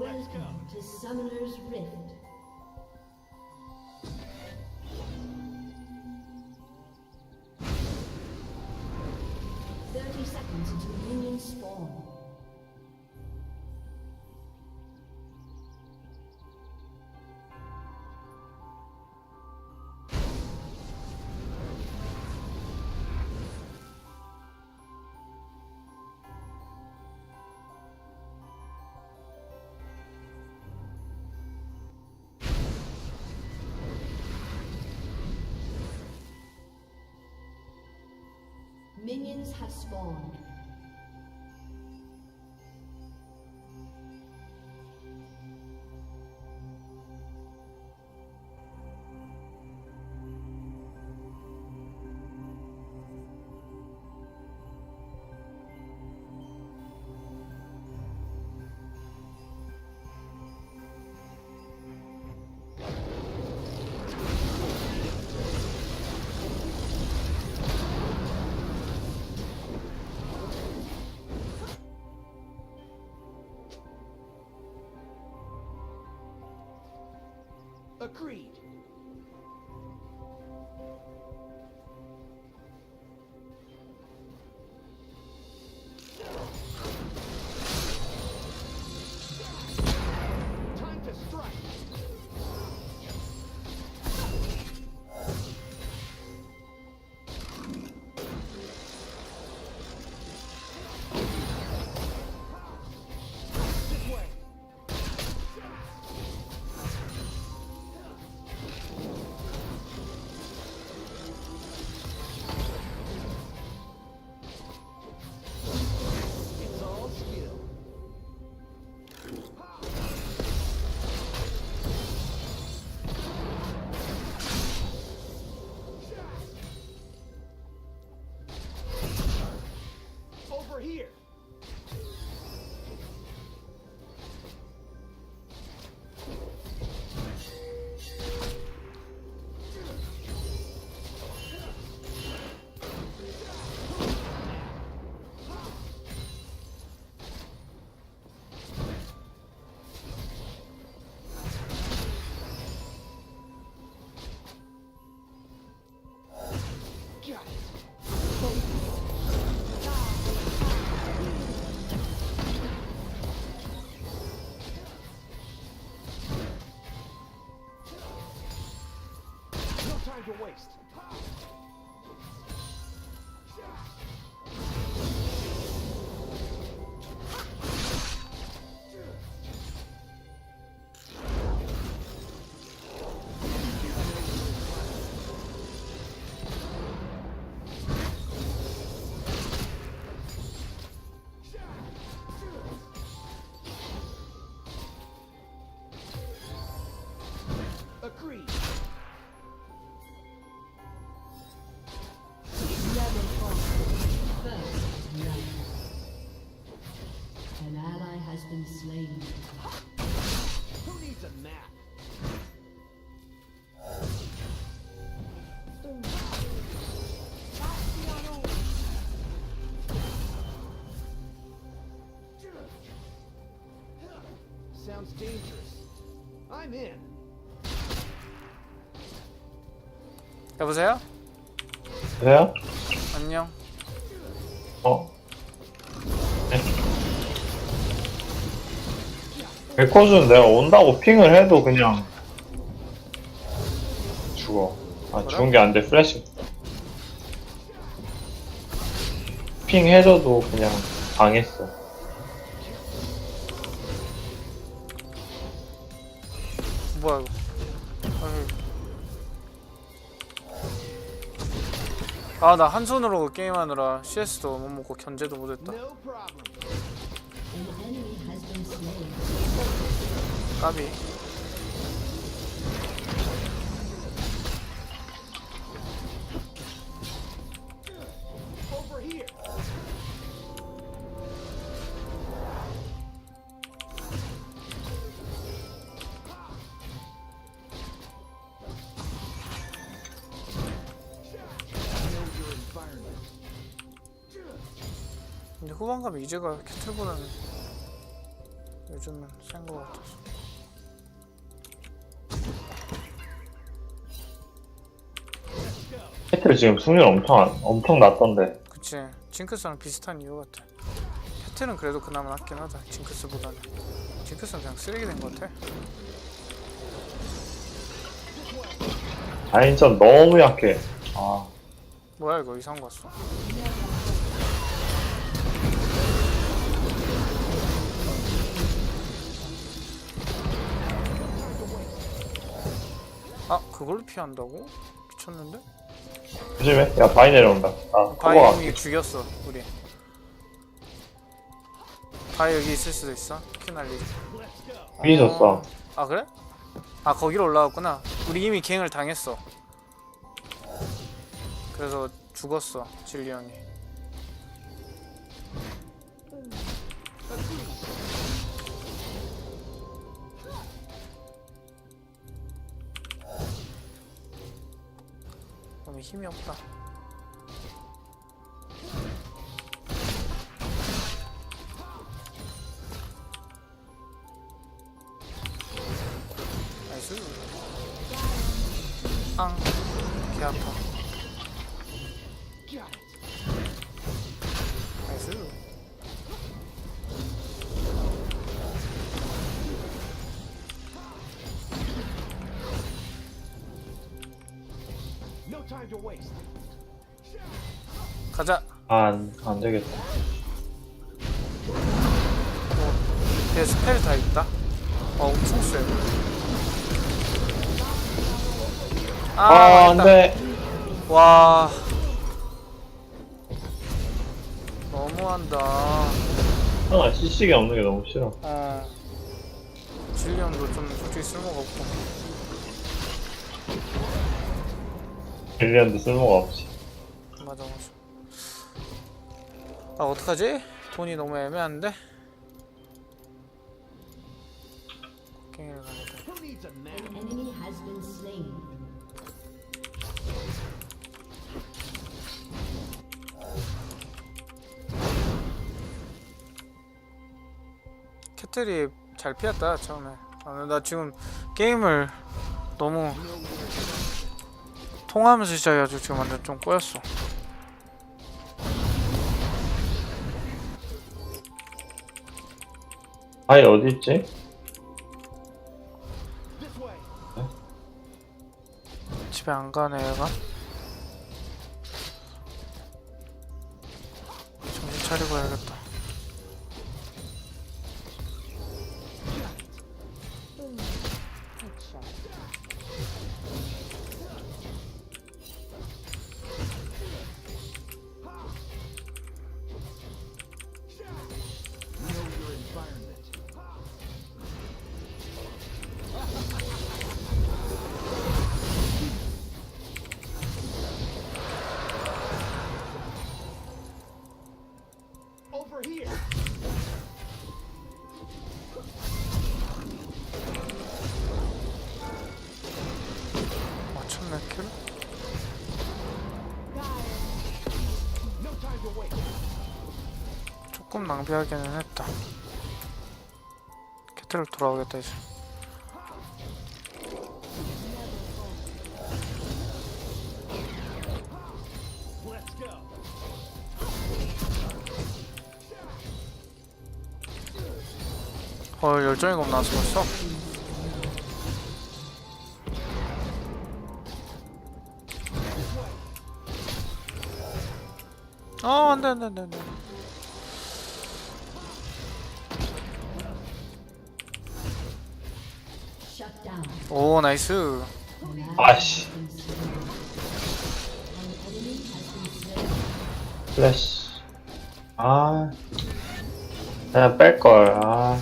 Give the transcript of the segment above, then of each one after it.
Welcome to Summoner's Rift. Minions have spawned. Agreed. Christ. Sounds dangerous. I'm in. 여보세요? 그래요? 안녕. 어? 백호준 내가 온다고 핑을 해도 그냥 죽어. 아 죽은 게 안 돼. 플래시. 핑 해줘도 그냥 당했어. 아 나 한 손으로 게임하느라 CS도 못 먹고 견제도 못했다. 까비. 가면 이제가 캐틀보다는 요즘은 센거 같아서. 캐틀 지금 승률 엄청 안- 엄청 낮던데. 그치. 징크스랑 비슷한 이유 같아. 패트는 그래도 그나마 낫긴 하다 징크스보다는. 징크스는 그냥 쓰레기 된 것 같아. 라인전 너무 약해. 아. 뭐야 이거? 이상한 거 왔어 아 그걸로 피한다고? 미쳤는데? 조심해. 야 바위 내려온다. 아 바이 커버가 이미 죽였어 우리 바이 여기 있을 수도 있어 피 날리지 위에 졌어. 어. 아 그래? 아 거기로 올라갔구나 우리 이미 갱을 당했어 그래서 죽었어 진리 형이 힘이 없다 가자. 안, 안 되겠다. 내 스펠 다 있다. 어, 엄청 쎄. 아, 아, 안 망했다. 돼. 와. 너무한다. 아, CC가 없는 게 너무 싫어. 어. 질리언도 좀 솔직히 쓸모가 없고. 릴리언도 쓸모가 없지. 맞아, 맞아. 아, 어떡하지? 돈이 너무 애매한데? has been slain. 캐틀이 잘 피했다 처음에 아, 나 지금 게임을 너무 통화하면서 시작해가지고 지금 완전 좀 꼬였어 바위 어디 있지? This way. 집에 안 가네 얘가 정신 차리고 해야겠다 낭비하기는 했다 캐틀 돌아오겠다 이제. 헐 열정이 겁나서 벌써? 어 안돼 안돼 안돼 안돼 오 나이스 아씨. 플래시. 아. 그냥 뺄걸. 아.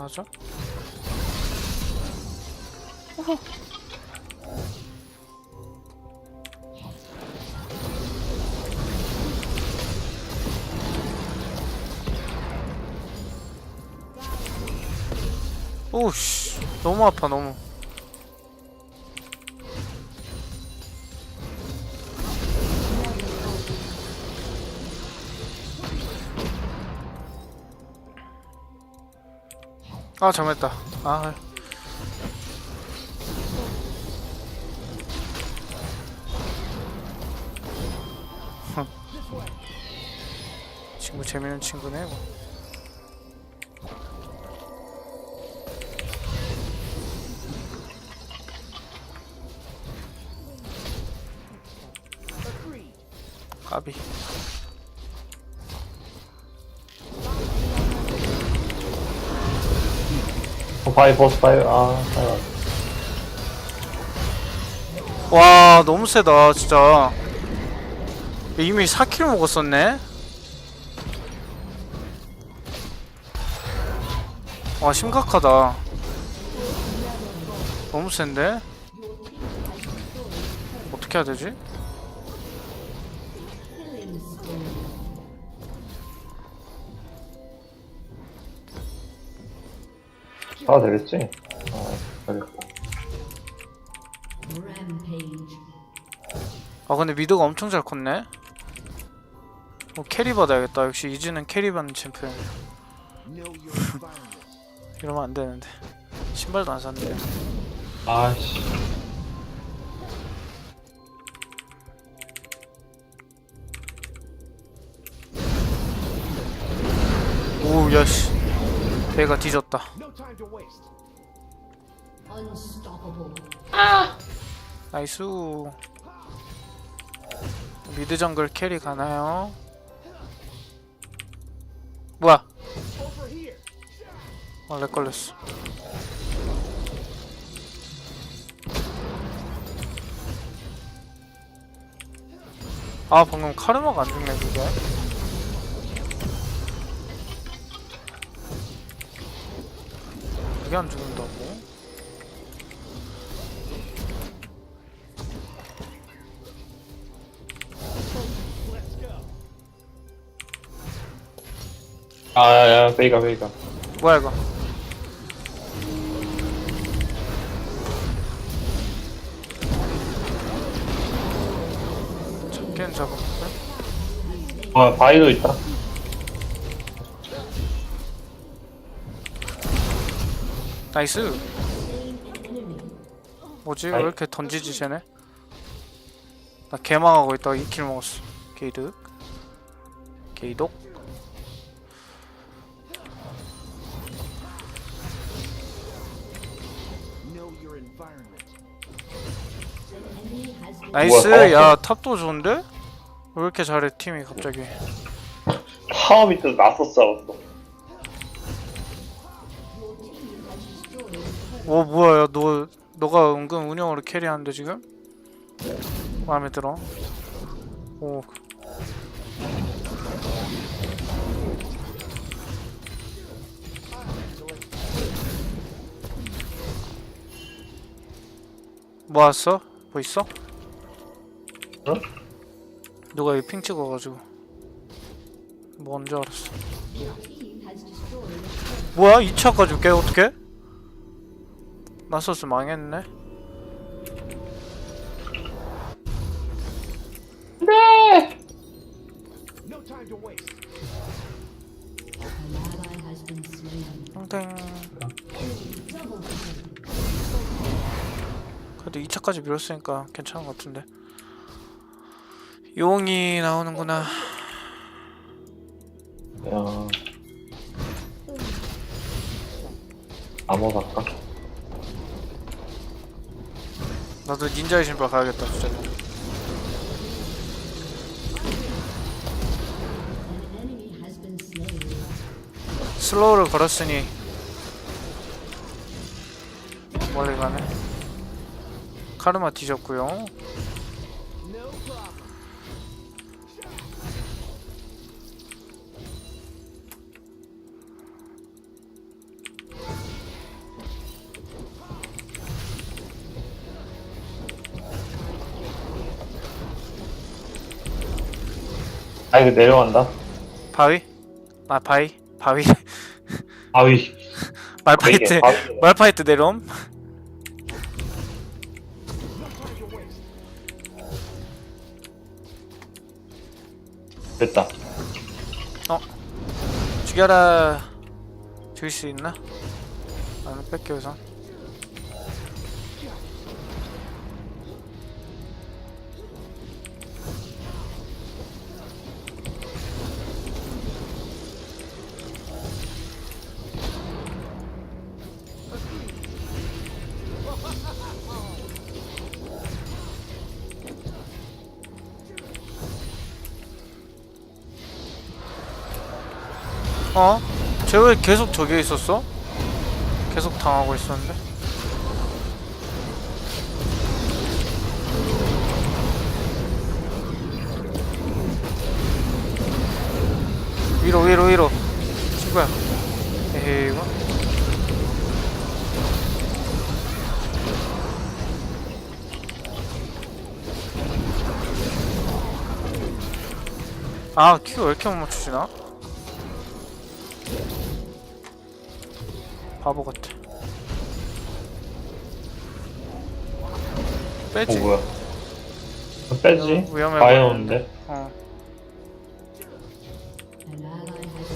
맞아? 어허. 오씨 너무 아파 너무 아 잘못했다. 아 친구 재밌는 친구네 뭐. 까비 어, 바이 보스 바이 아 바이 와 너무 세다 진짜. 이미 4킬 먹었었네? 와 심각하다. 너무 센데? 어떻게 해야 되지? 다 되겠지? 아 되겠다. 아 근데 미드가 엄청 잘 컸네 어, 캐리 받아야겠다 역시 이즈는 캐리 받는 챔피언. 이러면 안 되는데 신발도 안 샀는데 아씨 오 야씨 배가 뒤졌다. Unstoppable. 나이스 미드 정글 캐리 가나요? 뭐야 here. 원래 걸렸어 아 방금 카르마가 안 죽네 그게 그게 안 죽는다고? 아야야 베이가 베이가. 뭐야 이거? 잡기는 잡았는데? 아 바이도 있다 나이스. 뭐지? 왜. 이렇게 던지지 쟤네? 나 개망하고 있다가 2킬 먹었어. 게이득. 게이독. 나이스. 뭐야, 야 탑도 좋은데? 왜 이렇게 잘해 팀이 갑자기? 나서 싸웠어 오 뭐야 야, 너 너가 은근 운영으로 캐리하는데 지금? 마음에 들어 오 뭐 왔어? 뭐 있어? 응? 누가 이 핑 찍어가지고 뭔줄 알았어. 뭐야 2차까지 깨 어떻게? 나서스 망했네 No time to waste. An ally has been slain. 땡. 그래도 2차까지 밀었으니까 괜찮은 것 같은데 용이 나오는구나 야 암호 갈까? 나도 닌자의 신발 가야겠다 진짜. 슬로우를 걸었으니 멀리 가네 카르마 뒤졌고요 아 이거 내려간다 바위? 아 바위? 바위? 바위 말파이트 바위 말파이트 내려옴? 됐다 죽여라 죽일 수 있나? 나는 뺄게 우선 어? 쟤 왜 계속 저기에 있었어? 계속 당하고 있었는데? 위로 위로 위로 친구야 에헤이 이거 아 큐 왜 이렇게 못 맞추지나? 바보 같아. 어 빼지. 뭐야 빼지 위험해 보이는데. 오는데 어.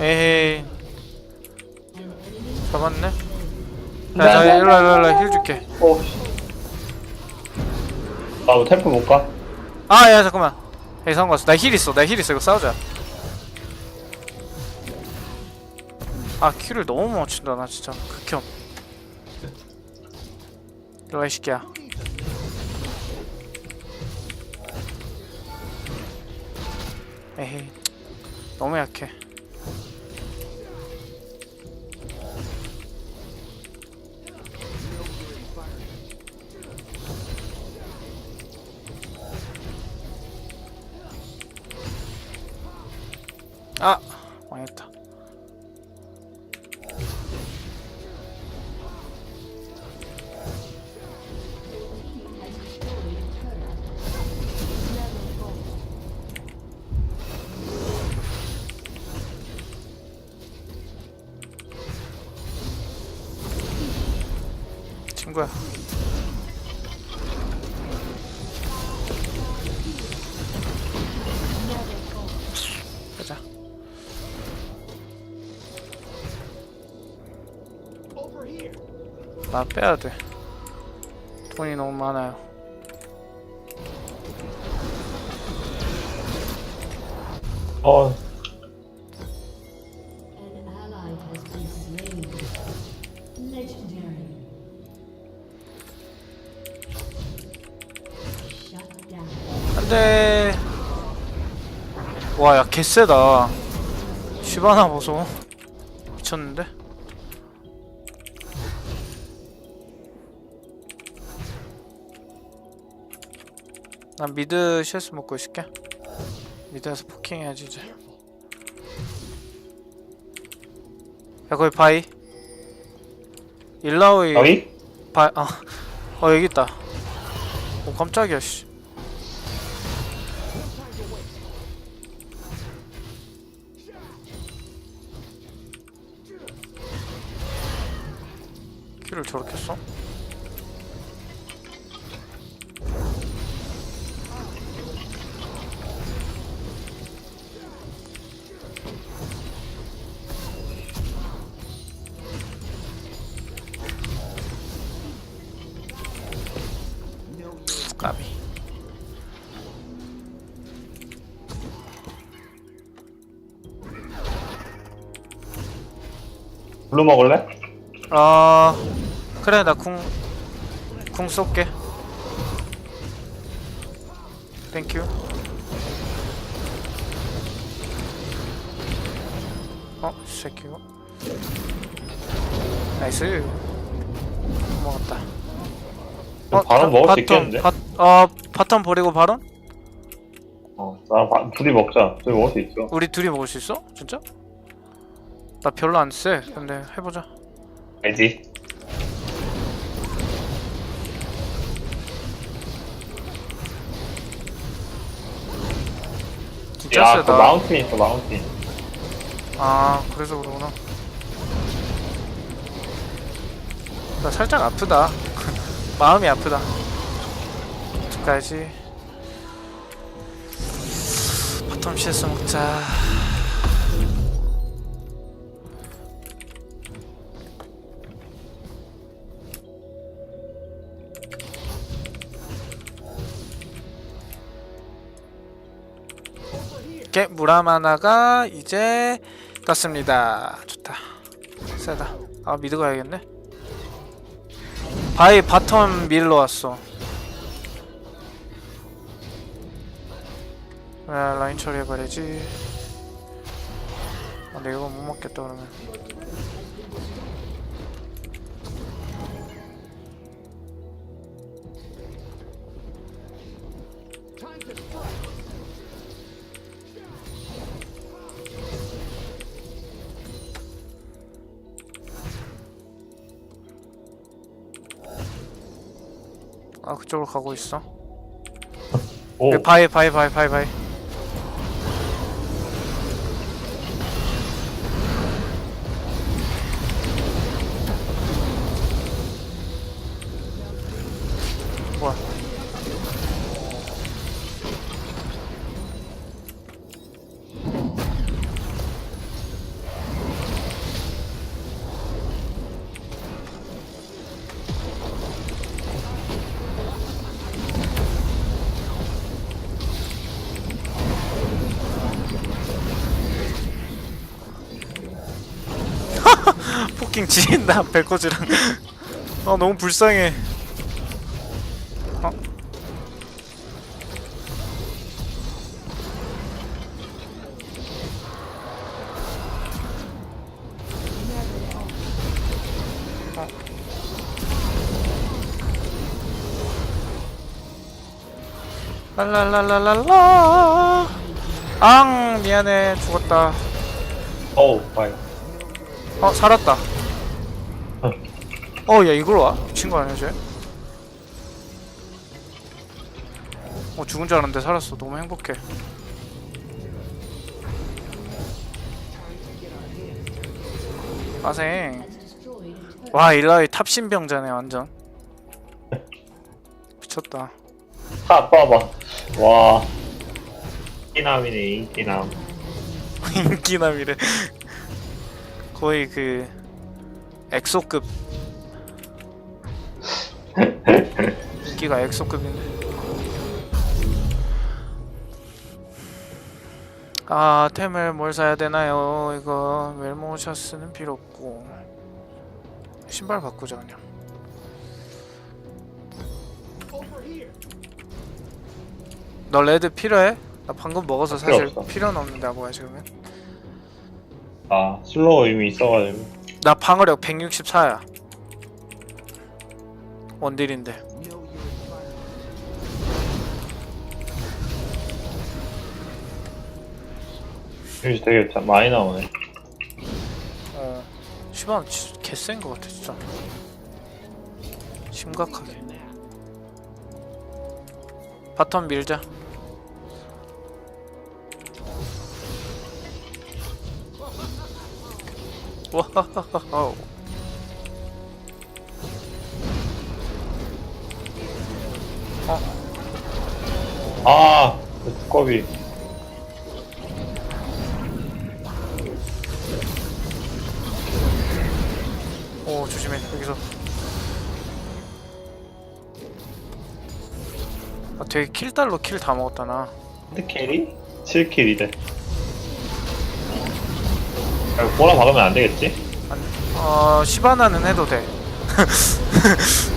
에헤이. an enemy 잡았네. 네. 야, 자, 일로 와, 일로 와, 일로 와, 힐 줄게. 어 나도 템프 못 가? 아, 야, 잠깐만. 에이, 상관없어. 나 힐 있어. 나 힐 있어. 이거 싸우자. 아, 큐를 너무 못 맞춘다, 나 진짜. 극혐. 와, 이 새끼야. 에헤이. 너무 약해. 나 빼야 돼. 돈이 너무 많아요. 어. 안돼. 와, 야, 개쎄다. 시바나 보소. 미쳤는데? 난 미드 CS 먹고 있을게. 미드에서 포킹 해야지 이제. 야 거기 바이. 일라오이 바위? 바, 아, 어 여기 있다. 오 깜짝이야 씨. 키를 저렇게 써? 블루 먹을래? 아 그래 나 궁 궁 쏠게 땡큐 어? 이 새끼 이거 나이스 먹었다 바로 먹을 수 바텀, 있겠는데? 바, 어 바텀 버리고 바론? 어 나랑 바, 둘이 먹자 둘이 먹을 수 있어 우리 둘이 먹을 수 있어? 진짜? 나 별로 안 쎄. 근데 해보자. 알지? 진짜 야, 그 세다 마운틴 있어, 마운틴. 아 그래서 그러구나. 나 살짝 아프다. 마음이 아프다. 어떡하지? 바텀 CS 먹자 이렇게 무람 하나가 이제 떴습니다. 좋다. 세다. 아 미드 가야겠네. 바이 바텀 밀러 왔어. 아, 라인 처리해버리지. 아, 근데 이거 못 먹겠다 그러면. 아 그쪽으로 가고 있어. 오, 그 바이 바이 바이 바이 바이. 폭킹 지린다 벨코즈랑. 아 너무 불쌍해. 어? 랄랄랄랄랄라 앙 미안해 죽었다 어우, 바이. 어 살았다 어야 이걸 와? 미친 거 아니야 쟤? 어 죽은 줄 알았는데 살았어 너무 행복해 빠생. 와 일라이 탑신병자네 완전 미쳤다 하, 봐봐. 와. 인기남이네, 인기남. 인기남이래 거의 그 엑소급 인기가 엑소급인데 아 템을 뭘 사야 되나요 이거 웰모셔스는 필요 없고 신발 바꾸자 그냥. 너 레드 필요해? 나 방금 먹어서 사실 필요 없어. 필요는 없는데 뭐야 지금은 아, 슬로우 이미 있어가지고. 나 방어력 164야 원딜인데. 유지 되게 자- 많이 나오네. 어 시방 개센 거 같아 진짜 심각하게 바텀 밀자 와하하하 아, 그 두꺼비. 오 조심해 여기서 아 되게 킬달로 킬 다 먹었다 나 근데 캐리? 7킬이래. 아, 보라 박으면 안 되겠지? 안, 어 시바나는 해도 돼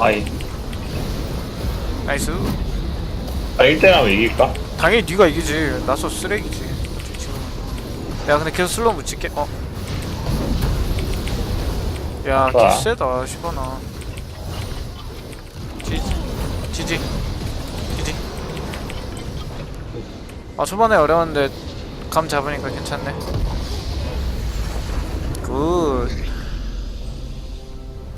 아이. 나이스. 아, 1대1하면 이길까? 당연히 네가 이기지. 나서 쓰레기지. 지금 야 근데 계속 슬로우 묻힐게. 어? 야 좋아. 개쎄다 시바나 지지 지지. 지지. 아 초반에 어려웠는데 감 잡으니까 괜찮네. 굿